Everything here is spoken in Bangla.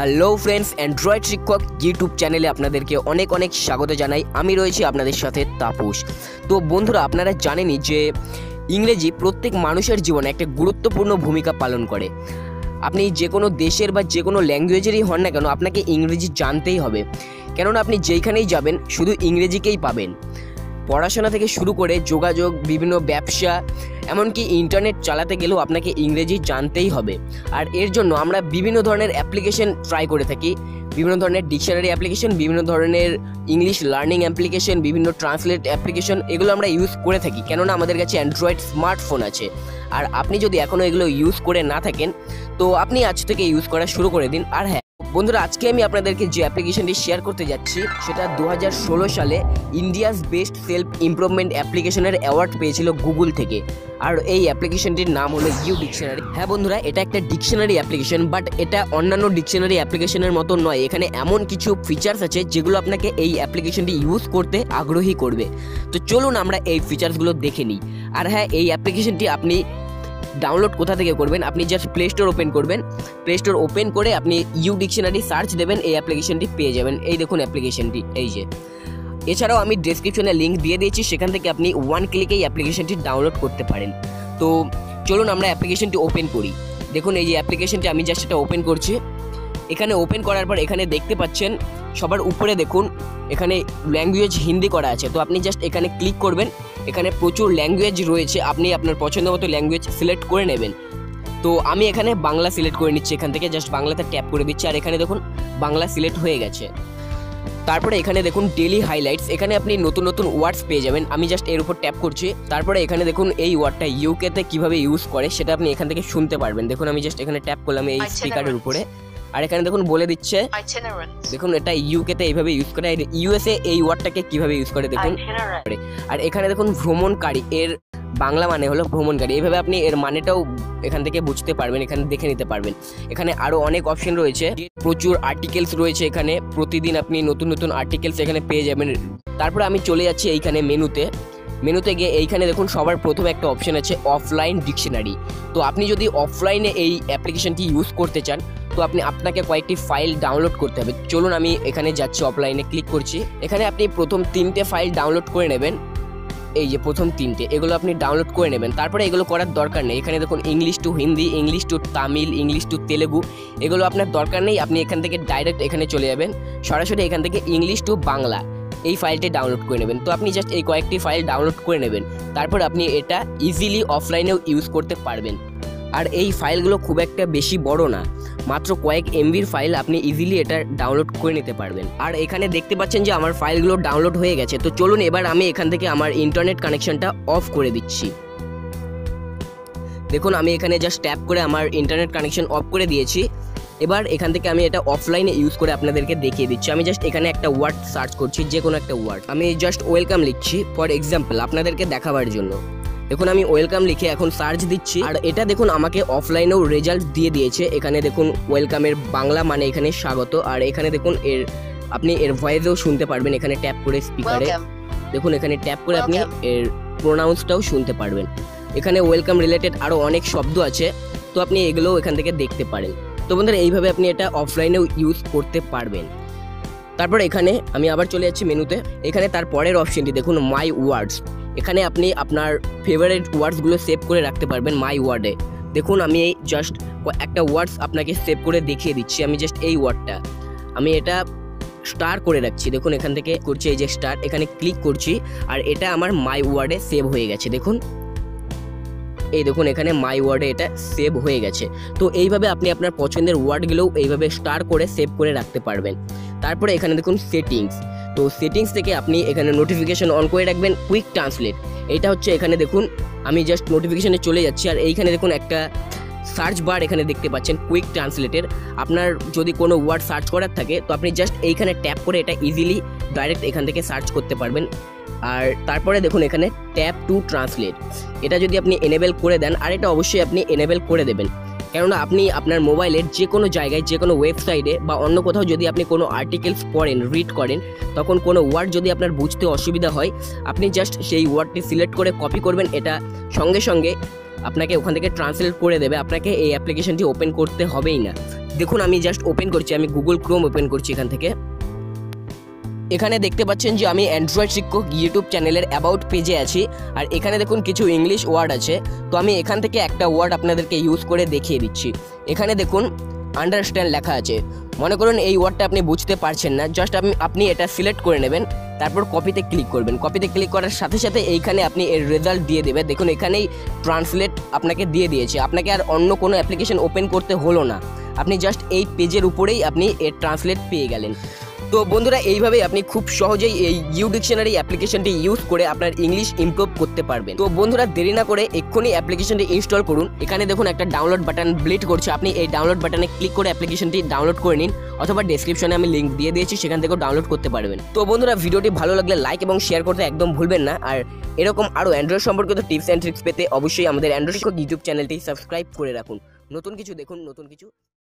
হ্যালো ফ্রেন্ডস অ্যান্ড্রয়েড শিক্ষক ইউটিউব চ্যানেলে আপনাদেরকে অনেক অনেক স্বাগত জানাই। আমি রয়েছি আপনাদের সাথে তাপস। তো বন্ধুরা, আপনারা জানেনই যে ইংরেজি প্রত্যেক মানুষের জীবনে একটা গুরুত্বপূর্ণ ভূমিকা পালন করে। আপনি যে কোনো দেশের বা যে কোনো ল্যাঙ্গুয়েজেরই হন না কেন, আপনাকে ইংরেজি জানতেই হবে। কেননা আপনি যেইখানেই যাবেন, শুধু ইংরেজিকেই পাবেন। পড়াশোনা থেকে শুরু করে যোগাযোগ, বিভিন্ন ব্যবসা এমনকি ইন্টারনেট চালাতে গেলেও আপনাকে ইংরেজি জানতেই হবে। আর এর জন্য আমরা বিভিন্ন ধরনের অ্যাপ্লিকেশন ট্রাই করে থাকি। বিভিন্ন ধরনের ডিকশনারি অ্যাপ্লিকেশন বিভিন্ন ধরনের ইংলিশ লার্নিং অ্যাপ্লিকেশন বিভিন্ন ট্রান্সলেট অ্যাপ্লিকেশন এগুলো আমরা ইউজ করে থাকি। কেননা আমাদের কাছে অ্যান্ড্রয়েড স্মার্টফোন আছে। আর আপনি যদি এখনও এগুলো ইউজ করে না থাকেন, তো আপনি আজ থেকে ইউজ করা শুরু করে দিন। আর হ্যাঁ বন্ধুরা, আজকে আমি আপনাদেরকে যে অ্যাপ্লিকেশনটি শেয়ার করতে যাচ্ছি, সেটা দু হাজার ষোলো সালে ইন্ডিয়াস বেস্ট সেলফ ইমপ্রুভমেন্ট অ্যাপ্লিকেশনের অ্যাওয়ার্ড পেয়েছিল গুগল থেকে। আর এই অ্যাপ্লিকেশনটির নাম হলো ইউ ডিকশনারি হ্যাঁ বন্ধুরা, এটা একটা ডিকশনারি অ্যাপ্লিকেশন বাট এটা অন্যান্য ডিকশনারি অ্যাপ্লিকেশনের মতো নয়। এখানে এমন কিছু ফিচার্স আছে, যেগুলো আপনাকে এই অ্যাপ্লিকেশনটি ইউজ করতে আগ্রহী করবে। তো চলুন আমরা এই ফিচার্সগুলো দেখে নিই। আর হ্যাঁ এই অ্যাপ্লিকেশনটি আপনি ডাউনলোড কোথা থেকে করবেন, আপনি জাস্ট প্লে স্টোর ওপেন করবেন। প্লে স্টোর ওপেন করে আপনি ইউ ডিকশনারি সার্চ দেবেন, এই অ্যাপ্লিকেশনটি পেয়ে যাবেন। এই দেখুন অ্যাপ্লিকেশনটি এই যে। এছাড়াও আমি ডেসক্রিপশনে লিঙ্ক দিয়ে দিয়েছি, সেখান থেকে আপনি ওয়ান ক্লিকে এই অ্যাপ্লিকেশনটি ডাউনলোড করতে পারেন। তো চলুন আমরা অ্যাপ্লিকেশনটি ওপেন করি। দেখুন, এই যে অ্যাপ্লিকেশনটি আমি জাস্ট এটা ওপেন করছি। এখানে ওপেন করার পর এখানে দেখতে পাচ্ছেন, সবার উপরে দেখুন, এখানে ল্যাঙ্গুয়েজ হিন্দি করা আছে। তো আপনি জাস্ট এখানে ক্লিক করবেন এখানে প্রচুর ল্যাঙ্গুয়েজ রয়েছে আপনি আপনার পছন্দ মতো ল্যাঙ্গুয়েজ সিলেক্ট করে নেবেন। তো আমি এখানে বাংলা সিলেক্ট করে নিচ্ছি এখান থেকে জাস্ট বাংলাতে ট্যাপ করে দিচ্ছি আর এখানে দেখুন বাংলা সিলেক্ট হয়ে গেছে। তারপরে এখানে দেখুন ডেলি হাইলাইটস এখানে আপনি নতুন নতুন ওয়ার্ডস পেয়ে যাবেন আমি জাস্ট এর উপর ট্যাপ করছি। তারপরে এখানে দেখুন এই ওয়ার্ডটা ইউকেতে কীভাবে ইউজ করে সেটা আপনি এখান থেকে শুনতে পারবেন। দেখুন আমি জাস্ট এখানে ট্যাপ করলাম এই স্পিকারের উপরে। আর এখানে দেখুন বলে দিচ্ছে. দেখুন এটা ইউকে ইউকেতে এইভাবে ইউজ করে আর ইউএসএ এই ওয়ার্ডটাকে কীভাবে ইউজ করে দেখুন. আর এখানে দেখুন ভ্রমণকারী এর বাংলা মানে হলো ভ্রমণকারী। এইভাবে আপনি এর মানেটাও এখান থেকে বুঝতে পারবেন এখানে দেখে নিতে পারবেন। এখানে আরও অনেক অপশন রয়েছে প্রচুর আর্টিকেলস রয়েছে এখানে। প্রতিদিন আপনি নতুন নতুন আর্টিকেলস এখানে পেয়ে যাবেন। তারপরে আমি চলে যাচ্ছি এইখানে মেনুতে। মেনুতে গিয়ে এইখানে দেখুন সবার প্রথমে একটা অপশন আছে অফলাইন ডিকশনারি তো আপনি যদি অফলাইনে এই অ্যাপ্লিকেশনটি ইউজ করতে চান তো আপনি আপনাকে কয়েকটি ফাইল ডাউনলোড করতে হবে। চলুন আমি এখানে যাচ্ছি অফলাইনে ক্লিক করছি। এখানে আপনি প্রথম তিনটে ফাইল ডাউনলোড করে নেবেন। এই যে প্রথম তিনটে, এগুলো আপনি ডাউনলোড করে নেবেন। তারপরে এগুলো করার দরকার নেই। এখানে দেখুন English to Hindi English to Tamil English to Telugu এগুলো আপনার দরকার নেই। আপনি এখান থেকে ডাইরেক্ট এখানে চলে যাবেন। সরাসরি এখান থেকে ইংলিশ টু বাংলা এই ফাইলটি ডাউনলোড করে নেবেন। তো আপনি জাস্ট এই কয়েকটি ফাইল ডাউনলোড করে নেবেন। তারপর আপনি এটা ইজিলি অফলাইনেও ইউজ করতে পারবেন। আর এই ফাইলগুলো খুব একটা বেশি বড় না। মাত্র কয়েক এমবির ফাইল আপনি ইজিলি এটা ডাউনলোড করে নিতে পারবেন। আর এখানে দেখতে পাচ্ছেন যে আমার ফাইলগুলো ডাউনলোড হয়ে গেছে। তো চলুন এবার আমি এখান থেকে আমার ইন্টারনেট কানেকশনটা অফ করে দিচ্ছি। দেখুন, আমি এখানে জাস্ট ট্যাপ করে আমার ইন্টারনেট কানেকশন অফ করে দিয়েছি। এবার এখান থেকে আমি এটা অফলাইনে ইউজ করে আপনাদেরকে দেখিয়ে দিচ্ছি। আমি জাস্ট এখানে একটা ওয়ার্ড সার্চ করছি যে কোনো একটা ওয়ার্ড আমি জাস্ট ওয়েলকাম লিখছি ফর এক্সাম্পল আপনাদেরকে দেখাবার জন্য। দেখুন আমি ওয়েলকাম লিখে এখন সার্চ দিচ্ছি। আর এটা দেখুন আমাকে অফলাইনেও রেজাল্ট দিয়ে দিয়েছে। এখানে দেখুন ওয়েলকামের বাংলা মানে এখানে স্বাগত। আর এখানে দেখুন এর আপনি এর ভয়েসেও শুনতে পারবেন। এখানে ট্যাপ করে স্পিকারে দেখুন এখানে ট্যাপ করে আপনি এর প্রোনাউন্সটাও শুনতে পারবেন। এখানে ওয়েলকাম রিলেটেড আরও অনেক শব্দ আছে। তো আপনি এগুলোও এখান থেকে দেখতে পারেন। তো বন্ধুরা এইভাবে আপনি এটা অফলাইনেও ইউজ করতে পারবেন। তারপর এখানে আমি আবার চলে যাচ্ছি মেনুতে। এখানে তার পরের অপশনটি দেখুন মাই ওয়ার্ডস এখানে আপনি আপনার ফেভারিট ওয়ার্ডসগুলো সেভ করে রাখতে পারবেন মাই ওয়ার্ডে দেখুন, আমি এই জাস্ট একটা ওয়ার্ডস আপনাকে সেভ করে দেখিয়ে দিচ্ছি। আমি জাস্ট এই ওয়ার্ডটা আমি এটা স্টার করে রাখছি। দেখুন, এখান থেকে করছি, এই যে স্টার এখানে ক্লিক করছি, আর এটা আমার মাই ওয়ার্ডে সেভ হয়ে গেছে। দেখুন, এই দেখুন, এখানে মাই ওয়ার্ডে এটা সেভ হয়ে গেছে। তো এইভাবে আপনি আপনার পছন্দের ওয়ার্ডগুলোও এইভাবে স্টার করে সেভ করে রাখতে পারবেন। তারপরে এখানে দেখুন সেটিংস তো সেটিংস থেকে আপনি এখানে নোটিফিকেশন অন করে রাখবেন কুইক ট্রান্সলেট এটা হচ্ছে এখানে দেখুন, আমি জাস্ট নোটিফিকেশানে চলে যাচ্ছি, আর এইখানে দেখুন একটা সার্চ বার এখানে দেখতে পাচ্ছেন কুইক ট্রান্সলেটের আপনার যদি কোনো ওয়ার্ড সার্চ করার থাকে, তো আপনি জাস্ট এইখানে ট্যাপ করে এটা ইজিলি ডাইরেক্ট এখান থেকে সার্চ করতে পারবেন। আর তারপরে দেখুন এখানে ট্যাপ টু ট্রান্সলেট এটা যদি আপনি এনেবেল করে দেন, আর এটা অবশ্যই আপনি এনেবেল করে দেবেন। কেননা আপনি আপনার মোবাইলের যে কোনো জায়গায় যে কোনো ওয়েবসাইটে বা অন্য কোথাও যদি আপনি কোনো আর্টিকেলস পড়েন রিড করেন, তখন কোনো ওয়ার্ড যদি আপনার বুঝতে অসুবিধা হয়, আপনি জাস্ট সেই ওয়ার্ডটি সিলেক্ট করে কপি করবেন। এটা সঙ্গে সঙ্গে আপনাকে ওখান থেকে ট্রান্সলেট করে দেবে। আপনাকে এই অ্যাপ্লিকেশনটি ওপেন করতে হবেই না। দেখুন, আমি জাস্ট ওপেন করছি, আমি গুগল ক্রোম ওপেন করছি এখান থেকে। এখানে দেখতে পাচ্ছেন যে আমি অ্যান্ড্রয়েড শিক্ষক ইউটিউব চ্যানেলের অ্যাবাউট পেজে আছি। আর এখানে দেখুন কিছু ইংলিশ ওয়ার্ড আছে। তো আমি এখান থেকে একটা ওয়ার্ড আপনাদেরকে ইউজ করে দেখিয়ে দিচ্ছি। এখানে দেখুন আন্ডারস্ট্যান্ড লেখা আছে। মনে করুন এই ওয়ার্ডটা আপনি বুঝতে পারছেন না। জাস্ট আপনি আপনি এটা সিলেক্ট করে নেবেন, তারপর কপিতে ক্লিক করবেন। কপিতে ক্লিক করার সাথে সাথে এইখানে আপনি এর রেজাল্ট দিয়ে দেবে দেখুন এখানেই ট্রান্সলেট আপনাকে দিয়ে দিয়েছে। আপনাকে আর অন্য কোনো অ্যাপ্লিকেশন ওপেন করতে হলো না। আপনি জাস্ট এই পেজের উপরেই আপনি এর ট্রান্সলেট পেয়ে গেলেন। তো বন্ধুরা, এইভাবেই আপনি খুব সহজেই এই ইউ ডিকশনারি অ্যাপ্লিকেশনটি ইউজ করে আপনার ইংলিশ ইমপ্রুভ করতে পারবেন। তো বন্ধুরা, দেরি না করে এক্ষুনি অ্যাপ্লিকেশনটি ইনস্টল করুন। এখানে দেখুন একটা ডাউনলোড বাটন ব্লিড করছে। আপনি এই ডাউনলোড বাটনে ক্লিক করে অ্যাপ্লিকেশনটি ডাউনলোড করে নিন, অথবা ডেসক্রিপশনে আমি লিঙ্ক দিয়ে দিয়েছি, সেখান থেকেও ডাউনলোড করতে পারবেন। তো বন্ধুরা, ভিডিওটি ভালো লাগলে লাইক এবং শেয়ার করতে একদম ভুলবেন না। আর এরকম আরও অ্যান্ড্রয়েড সম্পর্কিত টিপস অ্যান্ড ট্রিক্স পেতে অবশ্যই আমাদের অ্যান্ড্রয়েড ইউটিউব চ্যানেলটি সাবস্ক্রাইব করে রাখুন। নতুন কিছু দেখুন, নতুন কিছু